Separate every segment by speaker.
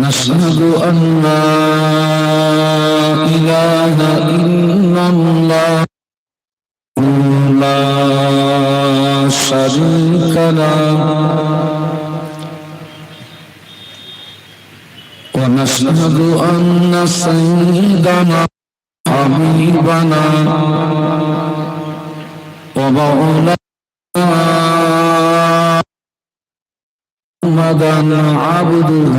Speaker 1: ونشهد أن لا إله إلا الله لا شريك له ونشهد أن سيدنا حبيبنا ومولانا محمدا عبده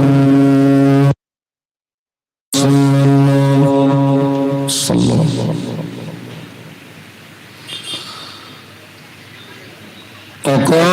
Speaker 1: tocó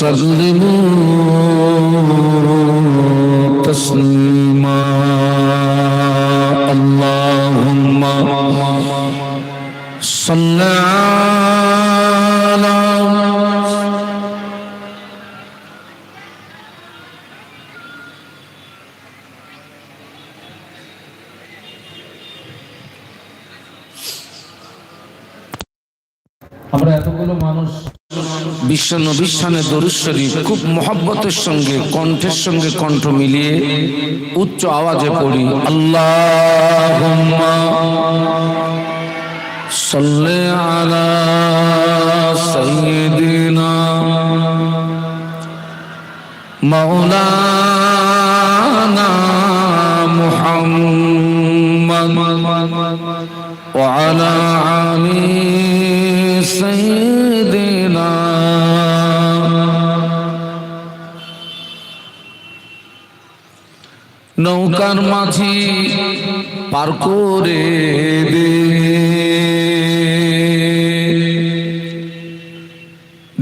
Speaker 1: وسلموا تسليما اللهم صل على
Speaker 2: আমরা এতগুলো মানুষ বিশ্ব নবীর সানে দরুদ শরীফ খুব মহব্বতের সঙ্গে কণ্ঠের সঙ্গে কণ্ঠ মিলিয়ে উচ্চ আওয়াজে পড়ি
Speaker 1: اللهم صل على سيدنا مولانا محمد وعلى آل سيدنا নৌকার মাঝি পার করে দে।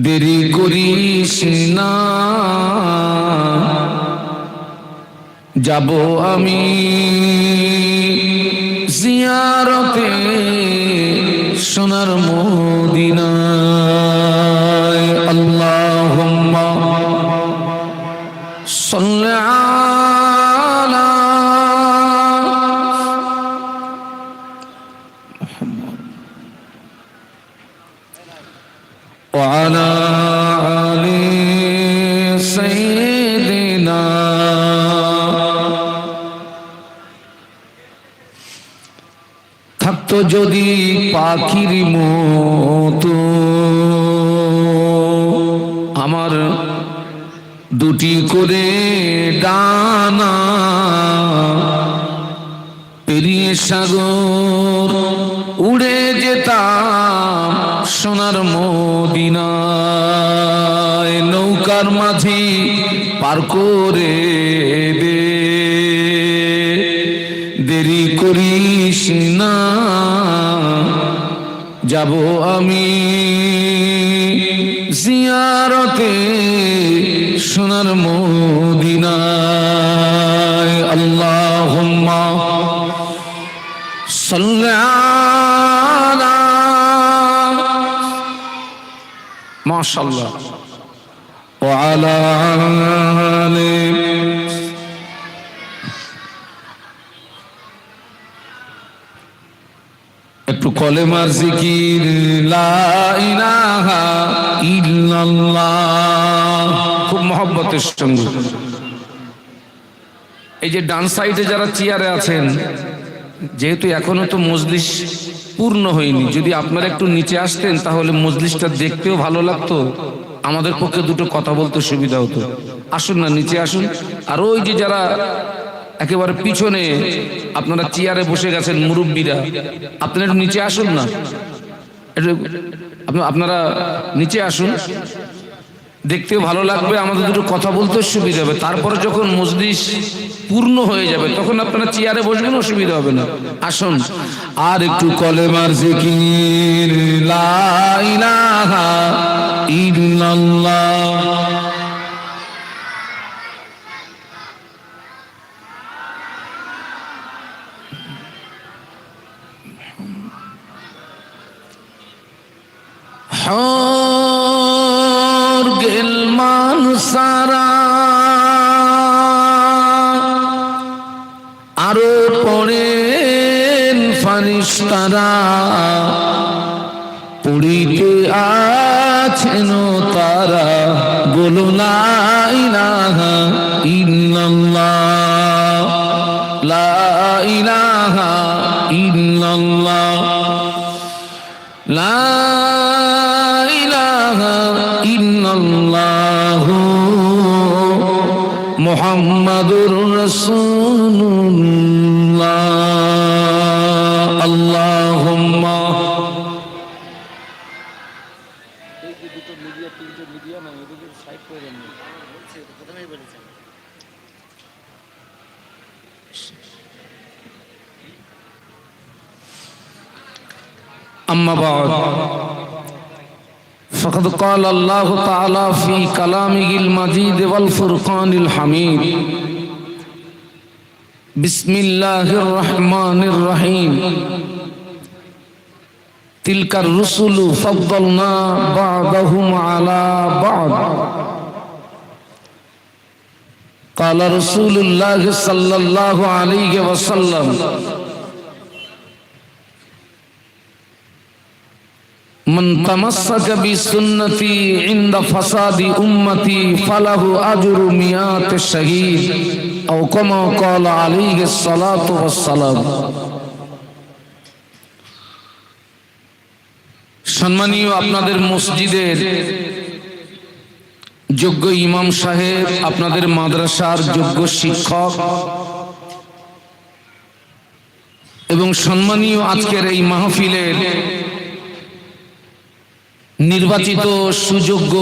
Speaker 1: দেরি করিস না। যাব আমি জিয়ারতে সোনার মদিনায় وعلى آل سيدنا থাকতো যদি পাখির মতো আমার দুটি করে ডানা পেরিয়ে সাগর উড়ে যেতাম সোনার মদিনায় নৌকার মাঝি পার করে দে। দেরি করিস না, যাব আমি। জিয়ারতে সোনার মদিনায়, আল্লাহুম্মা সাল্লি মাশাআল্লাহ وعلى آل একটু কলেমার জিকির লা ইলাহা ইল্লাল্লাহ খুব মহব্বতের সঙ্গে এই যে ডান সাইডে যারা চেয়ারে আছেন যেহেতু এখনো তো মজলিস পূর্ণ হয়নি। যদি আপনারা একটু নিচে আসতেন, তাহলে মজলিসটা দেখতেও ভালো লাগতো। আমাদের পক্ষে দুটো কথা বলতে সুবিধা হতো। আসুন না, নিচে আসুন। আর ওই যে যারা একেবারে পিছনে, আপনারা চেয়ারে বসে গেছেন মুরব্বীরা, আপনারা একটু নিচে আসুন না। একটু, আপনারা নিচে আসুন। দেখতেও ভালো লাগবে, আমাদের দুটো কথা বলতে সুবিধা হবে। তারপরে যখন মজলিস পূর্ণ হয়ে যাবে, তখন আপনারা চেয়ারে বসবেন, অসুবিধা হবে না। আসুন। আর একটু কলেমার জিকির, লা সারা। আরও পড়েন ফারিস্তারা। পড়িতে আছেন তারা। বলো না ইলাহা ইল্লাল্লাহ। লা ইলাহা ইল্লাল্লাহ। لا رسول الله اللهم أما بعد فقد قال الله تعالى في كلامه المجيد والفرقان الحميد. بسم الله الرحمن الرحيم تلك الرسل فضلنا بعضهم على بعض قال رسول الله صلى الله عليه وسلم من تمسك بسنتي عند فساد أمتي فله أجر مئات الشهيد أو كما قال عليه الصلاة والسلام সম্মানীয় আপনাদের মসজিদের যোগ্য ইমাম সাহেব আপনাদের মাদ্রাসার যোগ্য শিক্ষক এবং সম্মানীয় আজকের এই মাহফিলের নির্বাচিত সুযোগ্য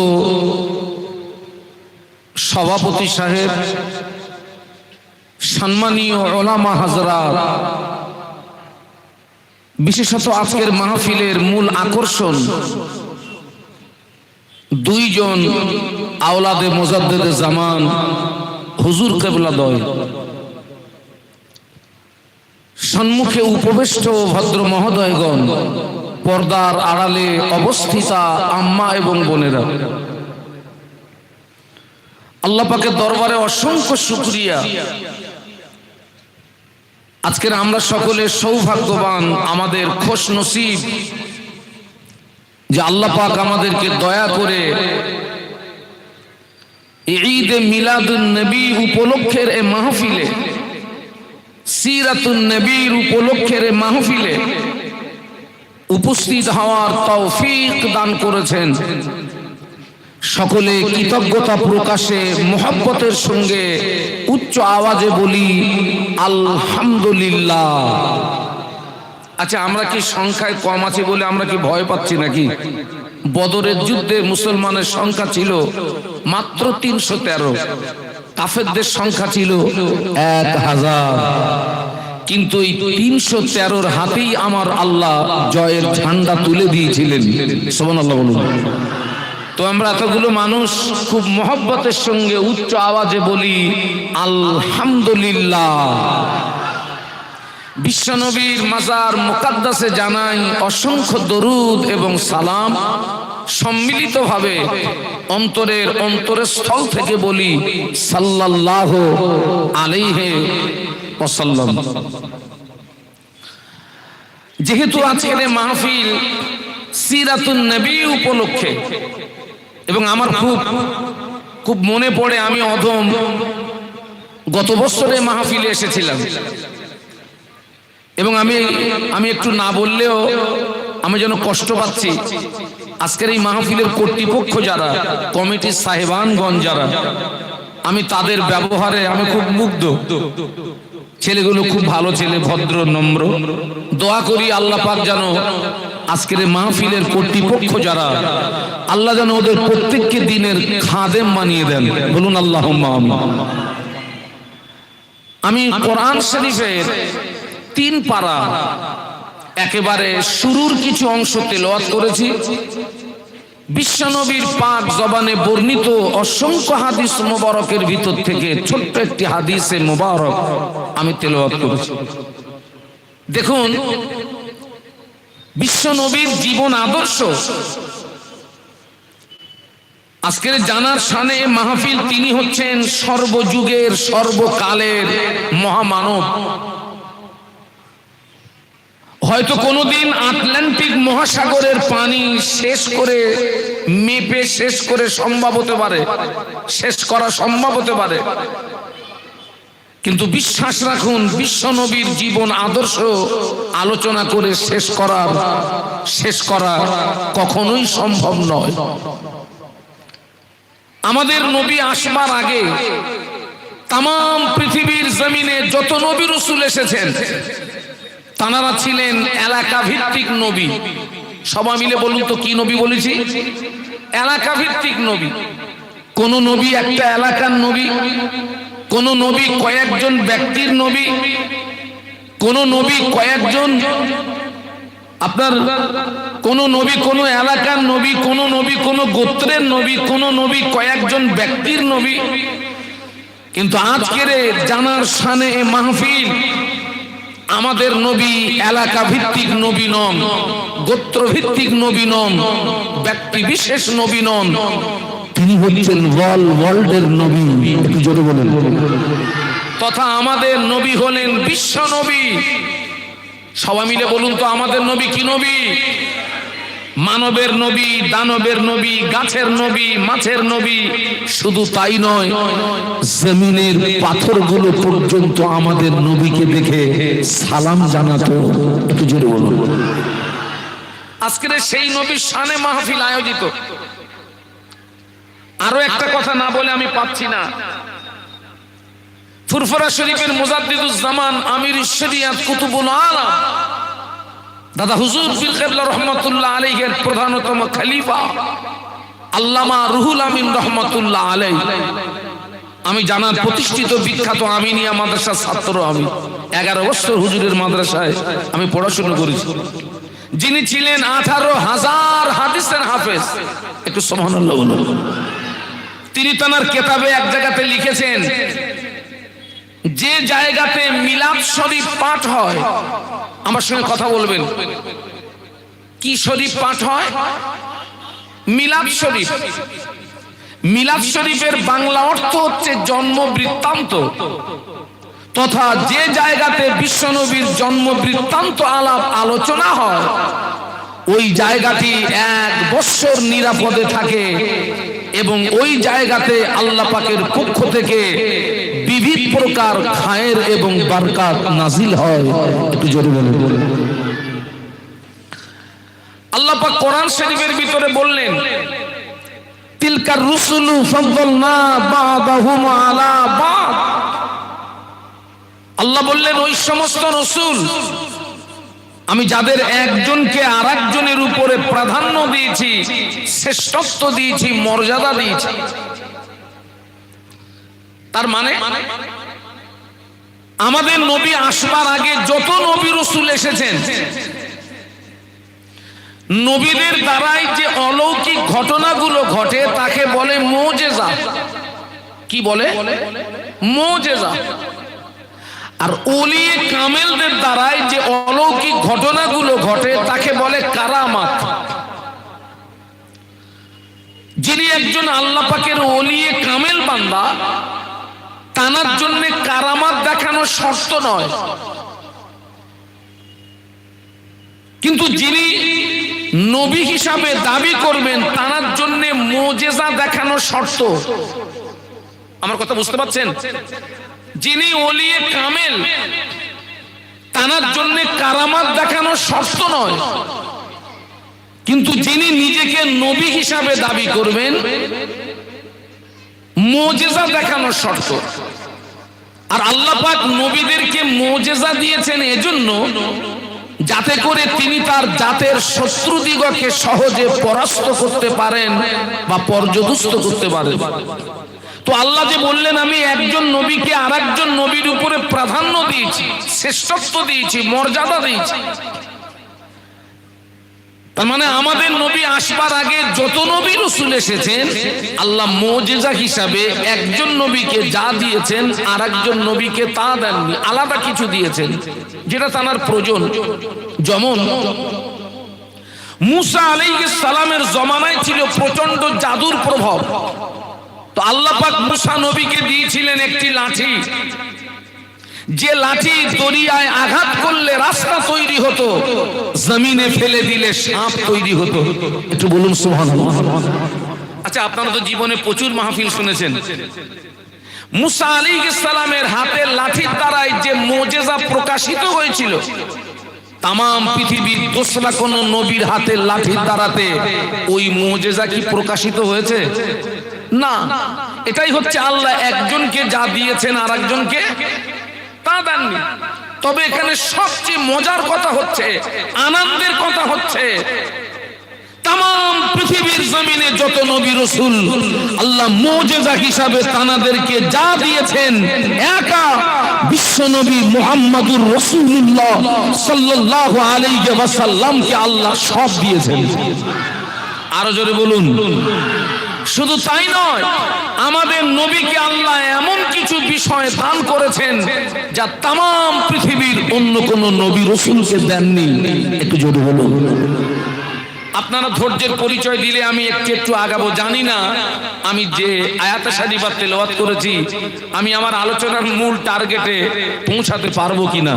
Speaker 1: সভাপতি সাহেব বিশেষত আজকের মাহফিলের মূল আকর্ষণ দুইজন আওলাদে মোজাদ্দেদে জামান, হুজুর কেবলাদয়। সম্মুখে উপবেষ্ট ভদ্র মহোদয়গণ, পর্দার আড়ালে অবস্থিতা আম্মা এবং বোনেরা। আল্লাহ পাকের দরবারে অসংখ্য শুক্রিয়া আজকের আমরা সকলে সৌভাগ্যবান আমাদের খোশ নসিব যে আল্লাহ পাক আমাদেরকে দয়া করে ঈদ মিলাদুন নবী উপলক্ষের এ মাহফিলে, সিরাতুন নবীর উপলক্ষের এ মাহফিলে উপস্থিত হওয়ার তৌফিক দান করেছেন। সকলে কৃতজ্ঞতা প্রকাশে মোহাব্বতের সঙ্গে উচ্চ আওয়াজে বলি, আলহামদুলিল্লাহ। আচ্ছা আমরা কি সংখ্যায় কম আছি বলে আমরা কি ভয় পাচ্ছি নাকি? বদরের যুদ্ধে মুসলমানের সংখ্যা ছিল মাত্র তিনশো তেরো। কাফেরদের সংখ্যা ছিল এক হাজার। কিন্তু এই তিনশো তেরোর হাতেই আমার আল্লাহ জয়ের ঝান্ডা তুলে দিয়েছিলেন। সোমান আল্লাহ বলুন। তো আমরা এতগুলো মানুষ খুব মহব্বতের সঙ্গে উচ্চ আওয়াজে বলি, আলহামদুলিল্লাহ। বিশ্বনবীর মাজার মুকাদ্দাসে জানাই অসংখ্য দরুদ এবং সালাম। সম্মিলিতভাবে অন্তরের অন্তরের স্থল থেকে বলি, সাল্লাল্লাহ আলাইহে ওয়াসাল্লাম। যেহেতু আজকের মাহফিল সিরাতুন নবী উপলক্ষে এবং আমার খুব খুব মনে পড়ে আমি অধম। গত বছরে মাহফিলে এসেছিলাম। এবং আমি আমি একটু না বললেও আমি যেন কষ্ট পাচ্ছি। আজকের এই মাহফিলের কর্তৃপক্ষ যারা, কমিটির সাহেবানগণ যারা, আমি তাদের ব্যবহারে আমি খুব মুগ্ধ। ছেলেগুলো খুব ভালো ছেলে, ভদ্র, নম্র। দোয়া করি আল্লাহ পাক যেন
Speaker 2: আজকের মাহফিলের কর্তৃপক্ষ যারা, আল্লাহ যেন ওদের প্রত্যেককে দিনের খাদেম মানিয়ে দেন। বলুন আল্লাহ আমি কোরআন শরীফের তিন পারা, একেবারে শুরুর কিছু অংশ তেলাওয়াত করেছি। বিশ্বনবীর পাক জবানে বর্ণিত অসংখ্য হাদিস মোবারকের ভিতর থেকে ছোট্ট একটি হাদিসে মোবারক আমি তেলাওয়াত করেছি। দেখুন বিশ্বনবীর জীবন আদর্শ। আজকের জানার সানে মাহফিল তিনি হচ্ছেন সর্বযুগের, সর্বকালের মহামানব। হয়তো কোনোদিন আটলান্টিক মহাসাগরের পানি শেষ করে মেপে শেষ করে সম্ভব হতে পারে, শেষ করা সম্ভব হতে পারে। কিন্তু বিশ্বাস রাখুন বিশ্বনবীর জীবন আদর্শ আলোচনা করে শেষ করার শেষ করা কখনোই সম্ভব নয়। আমাদের নবী আসবার আগে তাম পৃথিবীর জমিনে যত নবী রসুল এসেছেন, তানারা ছিলেন এলাকা ভিত্তিক নবী। সবাই মিলে বলুন তো, কি নবী বলেছি? এলাকা ভিত্তিক নবী। কোন নবী একটা এলাকার নবী। কোন নবী কয়েকজন ব্যক্তির নবী, কোন নবী কয়েকজন আপনার কোন নবী কোন এলাকার নবী, কোন নবী কোন গোত্রের নবী, কোন নবী কয়েকজন ব্যক্তির নবী। কিন্তু আজকের জানার সানে মাহফিল আমাদের নবী এলাকা ভিত্তিক নবী নন গোত্র ভিত্তিক নবী নন, ব্যক্তি বিশেষ নবী নন তিনি হচ্ছেন ওয়াল ওয়ার্ল্ডের নবী। একটু জোরে বলেন। তথা আমাদের নবী হলেন বিশ্ব নবী। সবাই মিলে বলুন তো আমাদের নবী কি নবী? মানবের নবী দানবের নবী গাছের নবী মাছের নবী শুধু তাই নয় জমিনের পাথরগুলো পর্যন্ত আমাদের নবীকে দেখে সালাম জানাতো। একটু জোরে বলুন। আজকের সেই নবীর শানে মাহফিল আয়োজিত। আরও একটা কথা না বলে আমি পাচ্ছি না। ফুরফুরা শরীফের মুজাদ্দিদুজ্জামান আমির শরিয়াত কুতুবুল আলম। দাদা হুজুর বিল কেবলা রহমতুল্লাহ আলাইহের প্রধানতম খলিফা, আল্লামা রুহুল আমিন রহমতুল্লাহ আলাই আমি জানার প্রতিষ্ঠিত বিখ্যাত আমিনিয়া মাদ্রাসার ছাত্র আমি। এগারো বছর হুজুরের মাদ্রাসায় আমি পড়াশোনা করেছি। যিনি ছিলেন আঠারো হাজার হাদিসের হাফেজ। একটু সমান তিনি তার কেতাবে এক জায়গাতে লিখেছেন, যে জায়গাতে মিলাদ শরীফ পাঠ হয়, আমার সঙ্গে কথা বলবেন। কি শরীফ পাঠ হয়? মিলাদ শরীফ। মিলাদ শরীফের বাংলা অর্থ হচ্ছে জন্ম বৃত্তান্ত তথা যে জায়গাতে বিশ্বনবীর জন্ম বৃত্তান্ত আলাপ আলোচনা হয়, ওই জায়গাটি এক বৎসর নিরাপদে থাকে। এবং ওই জায়গাতে আল্লাহ পাকের পক্ষ থেকে বিবিধ প্রকার খায়ের এবং বারকাত নাজিল হয়। একটু জোরে বলে আল্লাহ পাক কোরআন শরীফের ভিতরে বললেন তিলকার রুসুলু ফাদ্দালনা বাদাহুম আলা বাদ। আল্লাহ বললেন, ওই সমস্ত রসুল আমি যাদের একজনকে আর একজনের উপরে প্রাধান্য দিয়েছি, শ্রেষ্ঠত্ব দিয়েছি, মর্যাদা দিয়েছি। তার মানে আমাদের নবী আসবার আগে যত নবী রসুল এসেছেন, নবীদের দ্বারাই যে অলৌকিক ঘটনাগুলো ঘটে, তাকে বলে মোজেজা। কি বলে? মোজেজা। আর ওলিয়ে কামেলদের দ্বারাই যে অলৌকিক ঘটনাগুলো ঘটে, তাকে বলে কারামাত। যিনি একজন আল্লাহ পাকের ওলিয়ে কামেল বান্দা, তানার জন্য কারামাত দেখানো শর্ত নয়। কিন্তু যিনি নবী হিসাবে দাবি করবেন, তানার জন্য মোজেজা দেখানো শর্ত। আমার কথা বুঝতে পারছেন? যিনি ওলিয়ে কামেল, তানার জন্য কারামাত দেখানো শর্ত নয়। কিন্তু যিনি নিজেকে নবী হিসাবে দাবি করবেন, মোজেজা দেখানোর শর্ত। আর আল্লাহ পাক নবীদেরকে মোজেজা দিয়েছেন এজন্য যাতে করে তিনি তার জাতের শত্রুদিগকে সহজে পরাস্ত করতে পারেন বা পর্যদস্ত করতে পারেন। তো আল্লাহ যে বললেন, আমি একজন নবীকে আর একজন নবীর উপরে প্রাধান্য দিয়েছি, শ্রেষ্ঠত্ব দিয়েছি, মর্যাদা দিয়েছি। তার মানে আমাদের নবী আসবার আগে যত নবী রসুল এসেছেন, আল্লাহ মোজেজা হিসাবে একজন নবীকে যা দিয়েছেন আর একজন নবীকে তা দেননি, আলাদা কিছু দিয়েছেন, যেটা তার প্রয়োজন। যেমন মুসা আলাইহিস সালামের জমানায় ছিল প্রচণ্ড জাদুর প্রভাব। তো আল্লাহ পাক মুসা নবীকে দিয়েছিলেন একটি লাঠি। যে লাঠি দরিয়ায় আঘাত করলে রাস্তা তৈরি হতো, জমিনে ফেলে দিলে সাপ তৈরি হতো। একটু বলুন, সুবহানাল্লাহ। আচ্ছা আপনারা তো জীবনে প্রচুর মাহফিল শুনেছেন। মুসা আলী সালামের হাতের লাঠির দ্বারাই যে মোজেজা প্রকাশিত হয়েছিল তাম পৃথিবীর দোসরা কোন নবীর হাতের লাঠির দ্বারাতে ওই মোজেজা কি প্রকাশিত হয়েছে? না, এটাই হচ্ছে আল্লাহ একজনকে যা দিয়েছেন আর একজনকে তা দেননি। তবে এখানে সবচেয়ে মজার কথা হচ্ছে, আনন্দের কথা হচ্ছে পৃথিবীর আল্লাহ হিসাবে তানাদেরকে যা দিয়েছেন, একা মোহাম্মদুর রসুল্লাহ আল্লাহ আরও জোরে বলুন। শুধু তাই নয়, আমাদের নবীকে আল্লাহ এমন কিছু বিষয় দান করেছেন যা তাম পৃথিবীর অন্য কোন নবী রসুলকে দেননি। একটু জোরে বলুন। আপনারা ধৈর্যের পরিচয় দিলে আমি একটু একটু আগাবো। জানি না আমি যে আয়াতে শারিফা তেলাওয়াত করেছি, আমি আমার আলোচনার মূল টার্গেটে পৌঁছাতে পারব কিনা?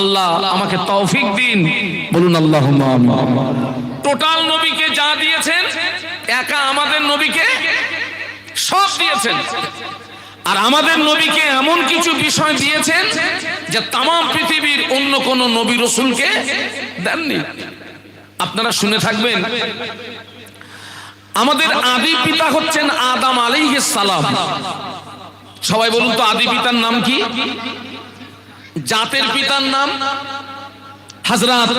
Speaker 2: আল্লাহ আমাকে তৌফিক দিন। বলুন আল্লাহ টোটাল নবীকে যা দিয়েছেন একা আমাদের নবীকে সব দিয়েছেন। আর আমাদের নবীকে এমন কিছু বিষয় দিয়েছেন যে তাম পৃথিবীর অন্য কোন নবী রসুলকে দেননি। আপনারা শুনে থাকবেন, আমাদের আদি পিতা হচ্ছেন আদাম আলাইহিস সালাম। সবাই বলুন তো, আদি পিতার নাম কি? জাতের পিতার নাম? হযরত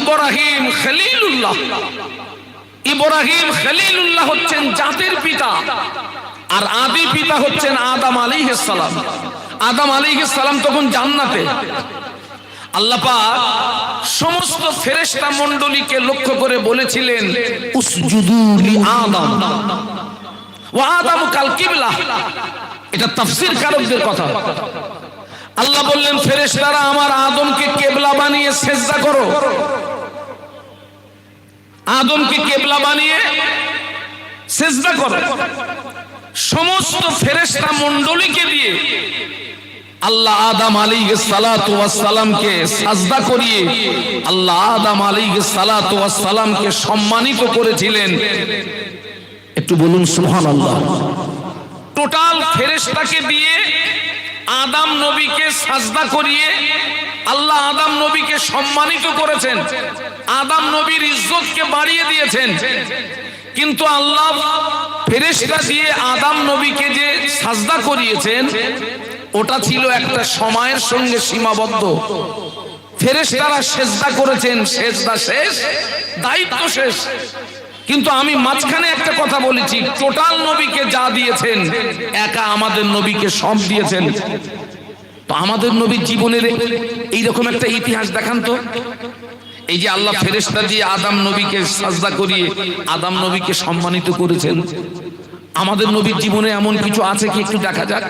Speaker 2: ইব্রাহিম খলিলুল্লাহ। ইব্রাহিম খলিলুল্লাহ হচ্ছেন জাতের পিতা, আর আদি পিতা হচ্ছেন আদম সালাম। আদম সালাম তখন জান্নাতে। আল্লাহ পাক সমস্ত ফেরেশতা মণ্ডলীকে লক্ষ্য করে বলেছিলেন আদম। ওয়া আদম কাল কিবলা। এটা তাফসীর কারকদের কথা। আল্লাহ বললেন, ফেরেশতারা আমার আদমকে কেবলা বানিয়ে সেজদা করো। আদমকে কেবলা বানিয়ে সেজদা করো। সমস্ত ফেরেশতা মণ্ডলীকে দিয়ে আল্লাহ আদম আলী সালামকে সাজদা করিয়ে আল্লাহ আদম আলী সালামকে সম্মানিত করেছিলেন। একটু বলুন সুহান আল্লাহ টোটাল ফেরেশতাকে দিয়ে আদাম নবীকে সাজদা করিয়ে আল্লাহ আদাম নবীকে সম্মানিত করেছেন। আদাম নবীর ইজ্জতকে বাড়িয়ে দিয়েছেন। কিন্তু আল্লাহ ফেরেশতা দিয়ে আদাম নবীকে যে সাজদা করিয়েছেন, ওটা ছিল একটা সময়ের সঙ্গে সীমাবদ্ধ। ফেরেশতারা সেজদা করেছেন, সেজদা শেষ, দায়িত্ব শেষ। কিন্তু আমি মাঝখানে একটা কথা বলেছি, টোটাল নবীকে যা দিয়েছেন, একা আমাদের নবীকে সব দিয়েছেন। তো আমাদের নবীর জীবনের এইরকম একটা ইতিহাস দেখান তো। এই যে আল্লাহ ফেরেশতা দিয়ে আদাম নবীকে সাজদা করিয়ে আদাম নবীকে সম্মানিত করেছেন। আমাদের নবীর জীবনে এমন কিছু আছে কি একটু দেখা যাক।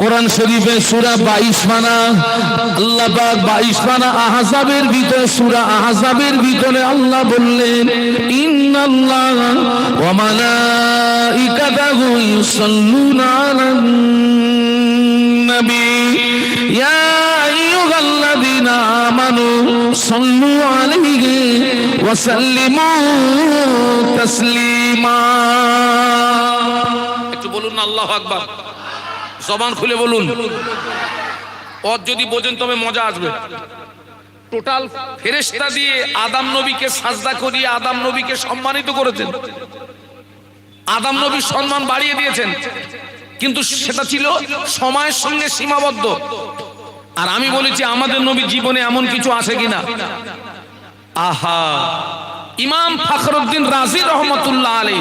Speaker 3: কোরআন শরীফে সূরা 22 মানা, আল্লাহ 22 মানা আহজাবের ভিতরে, সূরা আহজাবের ভিতরে আল্লাহ বললেন, ইন্নাল্লাহা ওয়া মালাইকাতাহু ইউসাল্লুনা আলান নবী, ইয়া আইয়ুহাল্লাযীনা আমানু সাল্লু আলাইহি ওয়া সাল্লিমু তাসলিমা।
Speaker 2: একটু বলুন না, আল্লাহ আকবার। জবান খুলে বলুন। ওর যদি বোঝেন তবে মজা আসবে। টোটাল ফেরেশতা দিয়ে আদাম নবীকে সাজদা করিয়ে আদাম নবীকে সম্মানিত করেছেন। আদাম নবীর সম্মান বাড়িয়ে দিয়েছেন। কিন্তু সেটা ছিল সময়ের সঙ্গে সীমাবদ্ধ। আর আমি বলেছি, আমাদের নবী জীবনে এমন কিছু আছে কিনা? আহা, ইমাম ফখরুদ্দিন রাজি রহমতুল্লাহ আলী